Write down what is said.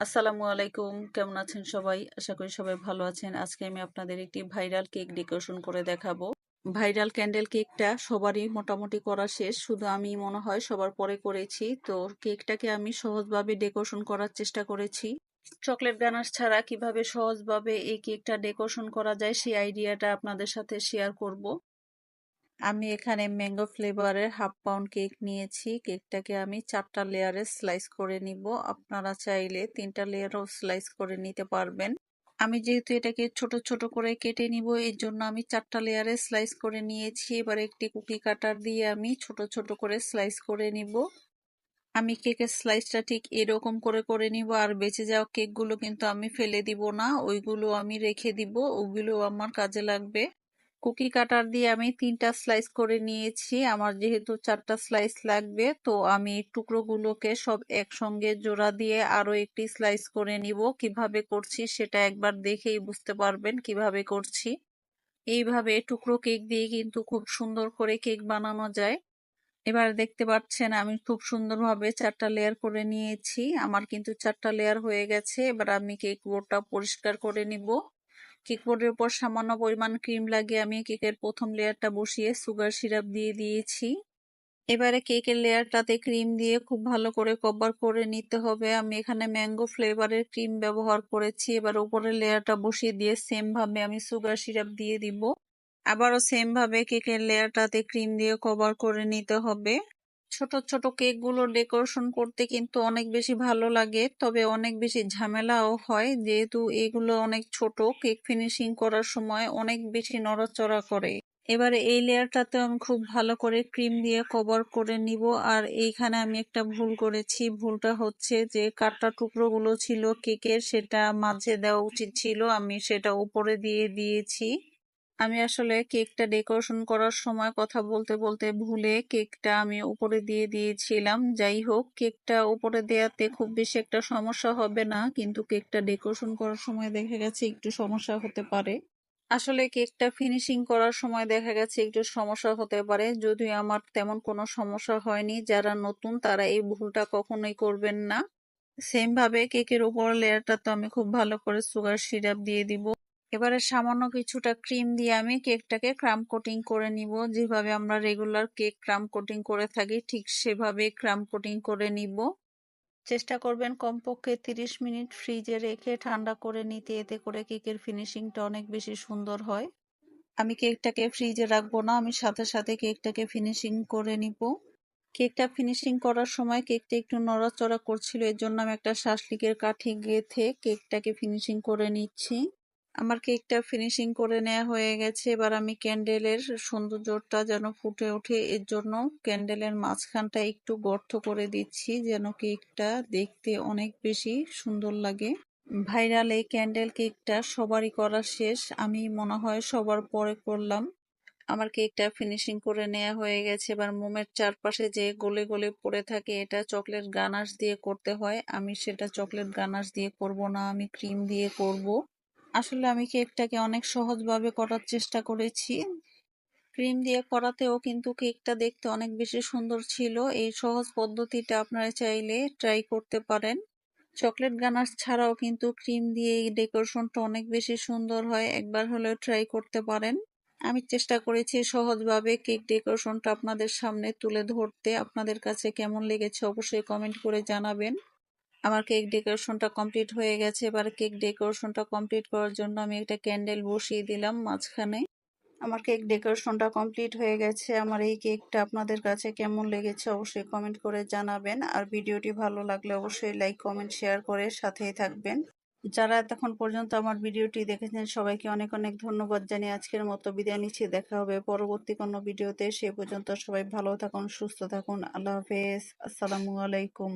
আসসালামু আলাইকুম। কেমন আছেন সবাই? আশা করি সবাই ভালো আছেন। আজকে আমি আপনাদের একটি ভাইরাল কেক ডেকোরেশন করে দেখাবো। ভাইরাল ক্যান্ডেল কেকটা সবারই মোটামুটি করা শেষ। শুধু আমি মনে হয় সবার পরে করেছি। তো কেকটাকে আমি সহজভাবে ডেকোরেশন করার চেষ্টা করেছি। চকলেট গানাশ ছাড়া কীভাবে সহজভাবে এই কেকটা ডেকোরেশন করা যায় সেই আইডিয়াটা আপনাদের সাথে শেয়ার করব। আমি এখানে ম্যাঙ্গো ফ্লেভারের হাফ পাউন্ড কেক নিয়েছি। কেকটাকে আমি চারটা লেয়ারে স্লাইস করে নিব। আপনারা চাইলে তিনটা লেয়ারও স্লাইস করে নিতে পারবেন। আমি যেহেতু এটাকে ছোট ছোট করে কেটে নিব, এর জন্য আমি চারটা লেয়ারে স্লাইস করে নিয়েছি। এবার একটি কুকি কাটার দিয়ে আমি ছোট ছোট করে স্লাইস করে নিব। আমি কেকের স্লাইসটা ঠিক এরকম করে করে নিব। আর বেঁচে যাওয়া কেকগুলো কিন্তু আমি ফেলে দিব না। ওইগুলো আমি রেখে দিব। ওগুলো আমার কাজে লাগবে। কুকি কাটার দিয়ে আমি তিনটা স্লাইস করে নিয়েছি। আমার যেহেতু চারটা স্লাইস লাগবে, তো আমি টুকরোগুলোকে সব একসঙ্গে জোড়া দিয়ে আরও একটি স্লাইস করে নিব। কীভাবে করছি সেটা একবার দেখেই বুঝতে পারবেন কীভাবে করছি। এইভাবে টুকরো কেক দিয়ে কিন্তু খুব সুন্দর করে কেক বানানো যায়। এবার দেখতে পাচ্ছেন আমি খুব সুন্দরভাবে চারটা লেয়ার করে নিয়েছি। আমার কিন্তু চারটা লেয়ার হয়ে গেছে। এবার আমি কেক বোর্ডটা পরিষ্কার করে নিব। কেক বোর্ডের উপর সামান্য পরিমাণ ক্রিম লাগিয়ে আমি কেকের প্রথম লেয়ারটা বসিয়ে সুগার সিরাপ দিয়ে দিয়েছি। এবারে কেকের লেয়ারটাতে ক্রিম দিয়ে খুব ভালো করে কভার করে নিতে হবে। আমি এখানে ম্যাঙ্গো ফ্লেভারের ক্রিম ব্যবহার করেছি। এবার উপরের লেয়ারটা বসিয়ে দিয়ে সেম ভাবে আমি সুগার সিরাপ দিয়ে দিব। আবারও সেম ভাবে কেকের লেয়ারটাতে ক্রিম দিয়ে কভার করে নিতে হবে। ছোট ছোট কেকগুলো ডেকোরেশন করতে কিন্তু অনেক বেশি ভালো লাগে। তবে অনেক বেশি ঝামেলাও হয়। যেহেতু এগুলো অনেক ছোট, কেক ফিনিশিং করার সময় অনেক বেশি নড়াচড়া করে। এবারে এই লেয়ারটাতে আমি খুব ভালো করে ক্রিম দিয়ে কভার করে নিব। আর এইখানে আমি একটা ভুল করেছি। ভুলটা হচ্ছে যে কাটা টুকরোগুলো ছিল কেকের, সেটা মাঝে দেওয়া উচিত ছিল। আমি সেটা উপরে দিয়ে দিয়েছি। আমি আসলে কেকটা ডেকোরেশন করার সময় কথা বলতে বলতে ভুলে কেকটা আমি উপরে দিয়ে দিয়েছিলাম। যাই হোক, কেকটা উপরে দেওয়াতে খুব বেশি একটা সমস্যা হবে না, কিন্তু কেকটা ডেকোরেশন করার সময় দেখা গেছে একটু সমস্যা হতে পারে। আসলে কেকটা ফিনিশিং করার সময় দেখা গেছে একটু সমস্যা হতে পারে, যদিও আমার তেমন কোনো সমস্যা হয়নি। যারা নতুন, তারা এই ভুলটা কখনোই করবেন না। সেম ভাবে কেকের উপর লেয়ারটা তো আমি খুব ভালো করে সুগার সিরাপ দিয়ে দিব। এবারে সামান্য কিছুটা ক্রিম দিয়ে আমি কেকটাকে ক্রাম কোটিং করে নিব। যেভাবে আমরা রেগুলার কেক ক্রাম কোটিং করে থাকি, ঠিক সেভাবে ক্রাম কোটিং করে নিব। চেষ্টা করবেন কমপক্ষে তিরিশ মিনিট ফ্রিজে রেখে ঠান্ডা করে নিতে, এতে করে কেকের ফিনিশিংটা অনেক বেশি সুন্দর হয়। আমি কেকটাকে ফ্রিজে রাখব না, আমি সাথে সাথে কেকটাকে ফিনিশিং করে নিব। কেকটা ফিনিশিং করার সময় কেকটা একটু নড়াচড়া করছিল, এর জন্য আমি একটা শাসলিকের কাঠি গেথে কেকটাকে ফিনিশিং করে নিচ্ছি। আমার কেকটা ফিনিশিং করে নেওয়া হয়ে গেছে। এবার আমি ক্যান্ডেলের সৌন্দর্যটা যেন ফুটে ওঠে। এর জন্য ক্যান্ডেলের মাঝখানটা একটু গর্ত করে দিচ্ছি যেন কেকটা দেখতে অনেক বেশি সুন্দর লাগে। ভাইরাল এই ক্যান্ডেল কেকটা সবারই করা শেষ। আমি মনে হয় সবার পরে করলাম। আমার কেকটা ফিনিশিং করে নেওয়া হয়ে গেছে। এবার মোমের চারপাশে যে গলে গলে পড়ে থাকে, এটা চকলেট গানাশ দিয়ে করতে হয়। আমি সেটা চকলেট গানাশ দিয়ে করব না। আমি ক্রিম দিয়ে করব। আসলে আমি কেকটাকে অনেক সহজভাবে করার চেষ্টা করেছি। ক্রিম দিয়ে করাতেও কিন্তু কেকটা দেখতে অনেক বেশি সুন্দর ছিল। এই সহজ পদ্ধতিটা আপনারা চাইলে ট্রাই করতে পারেন। চকলেট গানাশ ছাড়াও কিন্তু ক্রিম দিয়ে এই ডেকোরেশনটা অনেক বেশি সুন্দর হয়। একবার হলেও ট্রাই করতে পারেন। আমি চেষ্টা করেছি সহজভাবে কেক ডেকোরেশনটা আপনাদের সামনে তুলে ধরতে। আপনাদের কাছে কেমন লেগেছে অবশ্যই কমেন্ট করে জানাবেন। আমার কেক ডেকোরেশনটা কমপ্লিট হয়ে গেছে। এবার কেক ডেকোরেশনটা কমপ্লিট করার জন্য আমি একটা ক্যান্ডেল বসিয়ে দিলাম মাঝখানে। আমার কেক ডেকোরেশনটা কমপ্লিট হয়ে গেছে। আমার এই কেকটা আপনাদের কাছে কেমন লেগেছে অবশ্যই কমেন্ট করে জানাবেন। আর ভিডিওটি ভালো লাগলে অবশ্যই লাইক, কমেন্ট, শেয়ার করে সাথেই থাকবেন। যারা এতক্ষণ পর্যন্ত আমার ভিডিওটি দেখেছেন, সবাইকে অনেক অনেক ধন্যবাদ জানিয়ে আজকের মতো বিদায় নিচ্ছি। দেখা হবে পরবর্তী কোনো ভিডিওতে। সে পর্যন্ত সবাই ভালো থাকুন, সুস্থ থাকুন। আল্লাহ হাফেজ। আসসালামু আলাইকুম।